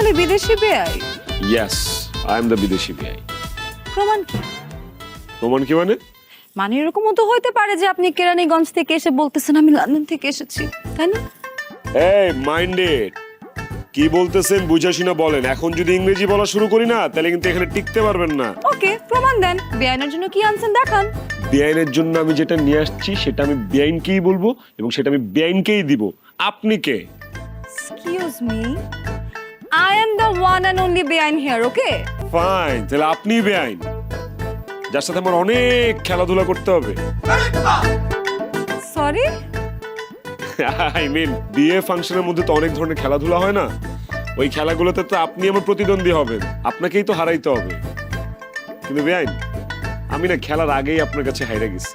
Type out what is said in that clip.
আসলে বিদেশি বেআই? ইয়েস আই এম দ্য বিদেশি বিআই। প্রমাণ কি? প্রমাণ কি মানে? মানে এরকমও তো হইতে পারে যে আপনি কেরানীগঞ্জ থেকে এসে বলতেছেন আমি লন্ডন থেকে এসেছি তাই না? এই মাইন্ডেড কি বলতেছেন বুঝা শুনা বলেন। এখন যদি ইংরেজি বলা শুরু করি না তাহলে কিন্তু এখানে টিকতে পারবেন না। ওকে প্রমাণ দেন। বেআইনের জন্য কি আনছেন দেখান। বেআইনের জন্য আমি যেটা নিয়ে আসছি সেটা আমি বেআইনকেই বলব এবং সেটা আমি বেআইনকেই দিব। আপনি কে? Excuse me I am the one and only বেআইন হিয়ার ওকে ফাইন তাহলে আপনি বেআইন যার সাথে আমার অনেক খেলাধুলা করতে হবে। সরি আই মিন বিয়ে ফাংশনের মধ্যে তো অনেক ধরনের খেলাধুলা হয় না। ওই খেলাগুলোতে তো আপনি আমার প্রতিদ্বন্দ্বী হবেন। আপনাকেই তো হারাইতে হবে। কিন্তু বেআইন আমি না খেলার আগেই আপনার কাছে হাইরা গেছি।